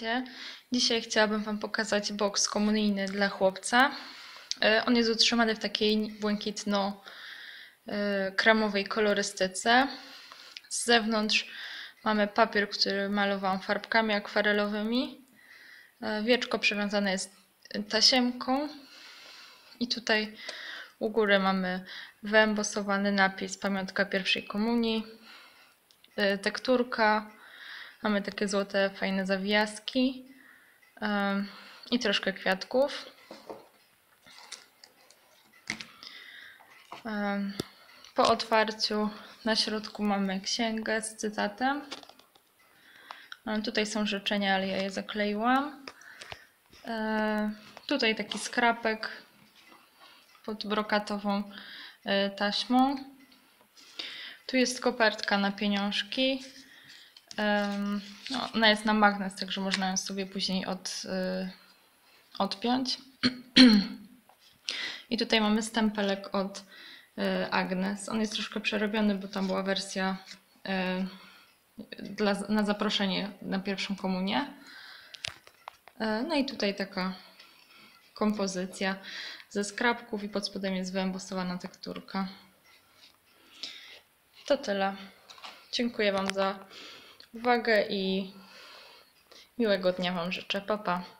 Witajcie. Dzisiaj chciałabym Wam pokazać boks komunijny dla chłopca. E, On jest utrzymany w takiej błękitno-kremowej kolorystyce. Z zewnątrz mamy papier, który malowałam farbkami akwarelowymi. E, Wieczko przywiązane jest tasiemką. I tutaj u góry mamy wyembosowany napis Pamiątka pierwszej komunii, e, tekturka, Mamy takie złote, fajne zawijaski em, i troszkę kwiatków. Po otwarciu na środku mamy księgę z cytatem. Em, Tutaj są życzenia, ale ja je zakleiłam. Tutaj taki skrapek pod brokatową e, taśmą. Tu jest kopertka na pieniążki. No, ona jest na magnes, także można ją sobie później od, y, odpiąć. I tutaj mamy stempelek od y, Agnes. On jest troszkę przerobiony, bo tam była wersja y, dla, na zaproszenie na pierwszą komunię. E, No i tutaj taka kompozycja ze skrapków i pod spodem jest wyembosowana tekturka. To tyle. Dziękuję Wam za uwagę i miłego dnia Wam życzę. Pa, pa.